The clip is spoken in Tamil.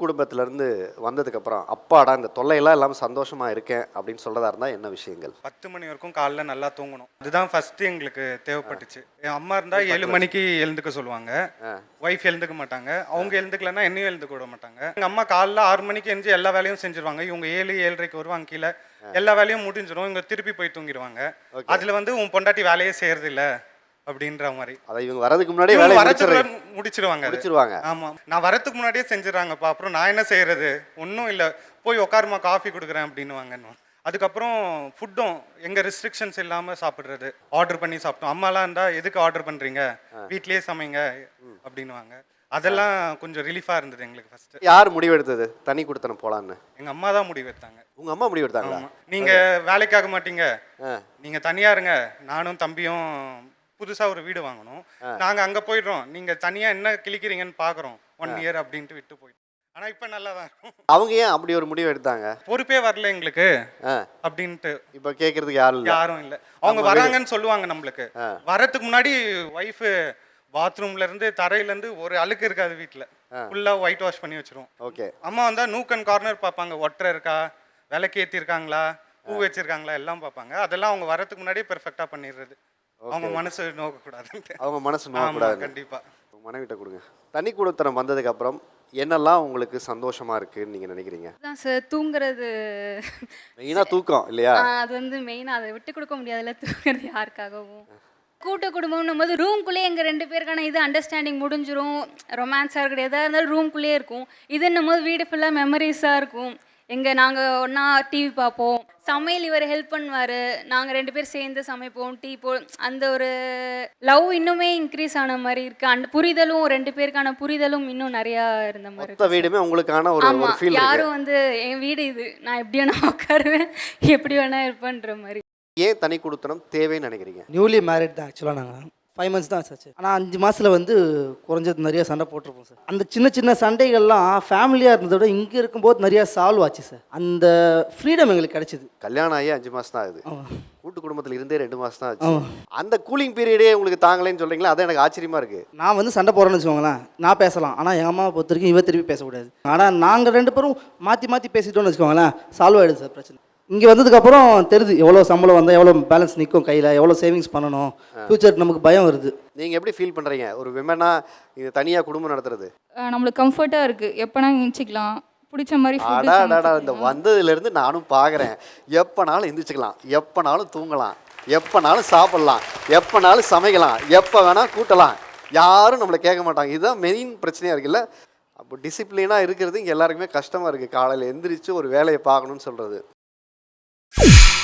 குடும்பத்திலேருந்து வந்ததுக்கப்புறம் அப்பாடா இந்த தொல்லையெல்லாம் இல்லாமல் சந்தோஷமாக இருக்கேன் அப்படின்னு சொல்கிறதா இருந்தால் என்ன விஷயங்கள்? பத்து மணி வரைக்கும் காலைல நல்லா தூங்கணும். அதுதான் ஃபர்ஸ்ட் எங்களுக்கு தேவைப்பட்டுச்சு. என் அம்மா இருந்தா ஏழு மணிக்கு எழுந்துக்க சொல்லுவாங்க. ஒய்ஃப் எழுந்துக்க மாட்டாங்க. அவங்க எழுந்துக்கலன்னா என்னையும் எழுந்துக்க விட மாட்டாங்க. எங்க அம்மா காலைல ஆறு மணிக்கு எழுந்து எல்லா வேலையும் செஞ்சிருவாங்க. இவங்க ஏழு ஏழரைக்கு வருவாங்க கீழே. எல்லா வேலையும் முடிஞ்சிடும் இவங்க திருப்பி போய் தூங்கிடுவாங்க அதுல வந்து உன் பொண்டாட்டி வேலையே செய்யறது இல்ல அப்படின்ற மாதிரி அதை இவங்க வரதுக்கு முன்னாடியே வேலையை முடிச்சிடுறது முடிச்சிடுவாங்க அது. முடிச்சிருவாங்க ஆமா. நான் வரதுக்கு முன்னாடியே செஞ்சிடறாங்கப்பா. அப்புறம் நான் என்ன செய்யறது ஒன்றும் இல்லை. போய் உட்காருமா காஃபி கொடுக்குறேன் அப்படின்னுவாங்க அதுக்கப்புறம் ஃபுட்டும் எங்க ரெஸ்ட்ரிக்ஷன்ஸ் இல்லாம சாப்பிடுறது. ஆர்டர் பண்ணி சாப்பிட்டோம். அம்மாலாம் இருந்தா எதுக்கு ஆர்டர் பண்றீங்க? வீட்லயே சமைங்க. அப்படின்னுவாங்க. அதெல்லாம் கொஞ்சம் ரிலீஃபா இருந்தது எங்களுக்கு ஃபர்ஸ்ட் யார் முடிவெடுத்தது? தனி கொடுத்தனம் போலான்னு. எங்க அம்மா தான் முடிவு எடுத்தாங்க உங்க அம்மா முடிவெடுத்தாங்களா? ஆமா. நீங்க வேலைக்காக மாட்டீங்க. ஆ. நீங்க தனியா இருங்க. நானும் தம்பியும் புதுசா ஒரு வீடு வாங்கணும். நாங்க அங்க போயிடுறோம். நீங்க தனியா என்ன கிழிக்கிறீங்கன்னு பாக்குறோம். ஒன் இயர் அப்படின்ட்டு விட்டு போயிட்டோம். ஆனா இப்ப நல்லா தான் இருக்கும். அவங்க ஏன் அப்படி ஒரு முடிவு எடுத்தாங்க? பொறுப்பே வரல எங்களுக்கு. அப்படின்ட்டு. இப்போ கேட்கறதுக்கு யாரும் இல்லை. யாரும் இல்ல. அவங்க வராங்கன்னு சொல்லுவாங்க நம்மளுக்கு. வரதுக்கு முன்னாடி ஒய்ஃப் பாத்ரூம்ல இருந்து தரையில இருந்து ஒரு அழுக்கு இருக்காது வீட்ல. ஃபுல்லா ஒயிட் வாஷ் பண்ணி வச்சிருவோம். ஓகே. அம்மா வந்தா நூக் அண்ட் கார்னர் பார்ப்பாங்க. ஒட்டரை இருக்கா? விளக்கு ஏத்திருக்காங்களா பூ வச்சிருக்காங்களா? எல்லாம் பார்ப்பாங்க. அதெல்லாம் அவங்க வரதுக்கு முன்னாடியே பெர்ஃபெக்டா பண்ணிடுறது. அவங்க மனசு நோக்க கூடாதுன்ட்டு அவங்க மனசு ஆமா நோக்கக்கூடாது கண்டிப்பா. மனைவிட்ட கொடுங்க. தனி கொடுத்தனம் வந்ததுக்கு அப்புறம் என்னெல்லாம் உங்களுக்கு சந்தோஷமா இருக்குன்னு நீங்க நினைக்கிறீங்க? தான் சார் தூங்குறது. மெயினாக தூக்கம் இல்லையா? அது வந்து மெயினாக அதை விட்டு கொடுக்க முடியாதுல்ல தூங்குறது யாருக்காகவும். கூட்டு குடும்பம்னும் போது ரூம்குள்ளேயே எங்கள் ரெண்டு பேருக்கான இது அண்டர்ஸ்டாண்டிங் முடிஞ்சிரும். ரொமான்ஸாக இருக்கட்டும் எதாக இருந்தாலும் ரூம்குள்ளேயே இருக்கும். இதுன்னும் போது வீடு ஃபுல்லாக மெமரிஸாக இருக்கும். எங்கே நாங்கள் ஒன்றா டிவி பார்ப்போம். சமையல் இவர் ஹெல்ப் பண்ணுவார். நாங்கள் ரெண்டு பேர் சேர்ந்து சமைப்போம். டீ போ அந்த ஒரு லவ் இன்னுமே இன்க்ரீஸ் ஆன மாதிரி இருக்குது அந்த புரிதலும் ரெண்டு பேருக்கான புரிதலும் இன்னும் நிறையா இருந்த மாதிரி இருக்கு. வீடுமே உங்களுக்கான ஒரு ஆமா ஒரு ஃபீல் இருக்கு. யாரும் வந்து என் வீடு இது. நான் எப்படி வேணா உட்காருவேன். எப்படி வேணா இருப்பேன்ற மாதிரி. ஏன் தனி கொடுத்தனம் தேவைன்னு நினைக்கிறீங்க? நியூலி மேரிட் தான் ஆக்சுவலாக நாங்கள் ஃபைவ் மந்த்ஸ் தான் ஆச்சு. ஆனால் அஞ்சு மாதத்தில் வந்து குறைஞ்சது நிறைய சண்டை போட்டிருப்போம் சார் அந்த சின்ன சின்ன சண்டைகள்லாம் ஃபேமிலியாக இருந்ததை விட இங்கே இருக்கும்போது நிறையா சால்வ் ஆச்சு சார் அந்த ஃப்ரீடம் எங்களுக்கு கிடைச்சிது. கல்யாணம் ஆகி அஞ்சு மாசம் தான் ஆகுது. கூட்டு குடும்பத்துல இருந்தே ரெண்டு மாசம் தான் ஆச்சு. அந்த கூலிங் பீரியடே உங்களுக்கு தாங்கலைன்னு சொல்றீங்களா? அதான் எனக்கு ஆச்சரியமா இருக்கு. நான் வந்து சண்டை போடுறேன்னு வச்சுக்கோங்களேன். நான் பேசலாம். ஆனால் எங்கள் அம்மாவை பொறுத்த வரைக்கும் இவ திருப்பி பேசக்கூடாது. ஆனால் நாங்கள் ரெண்டு பேரும் மாற்றி மாற்றி பேசிட்டோம்னு வச்சுக்கோங்களேன் சால்வ் ஆகிடுது சார் பிரச்சனை. இங்கே வந்ததுக்கப்புறம் தெரியுது எவ்வளோ சம்பளம் வந்தால் எவ்வளோ பேலன்ஸ் நிற்கும் கையில் எவ்வளோ சேவிங்ஸ் பண்ணணும். ஃப்யூச்சர் நமக்கு பயம் வருது. நீங்க எப்படி ஃபீல் பண்றீங்க? ஒரு விமனா இது தனியா குடும்பம் நடத்துறது? நம்மளுக்கு கம்ஃபர்ட்டாக இருக்குது எப்போனா நினச்சிக்கலாம் பிடிச்ச மாதிரி அடாடாடா இந்த சமைச்சுக்கலாம். வந்ததுல இருந்து நானும் பாக்குறேன். எப்பனாலும் எந்திரிச்சுக்கலாம். எப்பனாலும் தூங்கலாம். எப்பனாலும் சாப்பிடலாம். எப்பனாலும் சமைக்கலாம். எப்போ வேணா கூட்டலாம். யாரும் நம்மளை கேட்க மாட்டாங்க. இதுதான் மெயின் பிரச்சனையா இருக்குல்ல அப்போ டிசிப்ளினாக இருக்கிறது இங்கே எல்லாருக்குமே கஷ்டமாக இருக்குது காலையில் எந்திரிச்சு ஒரு வேலையை பார்க்கணும்னு சொல்கிறது you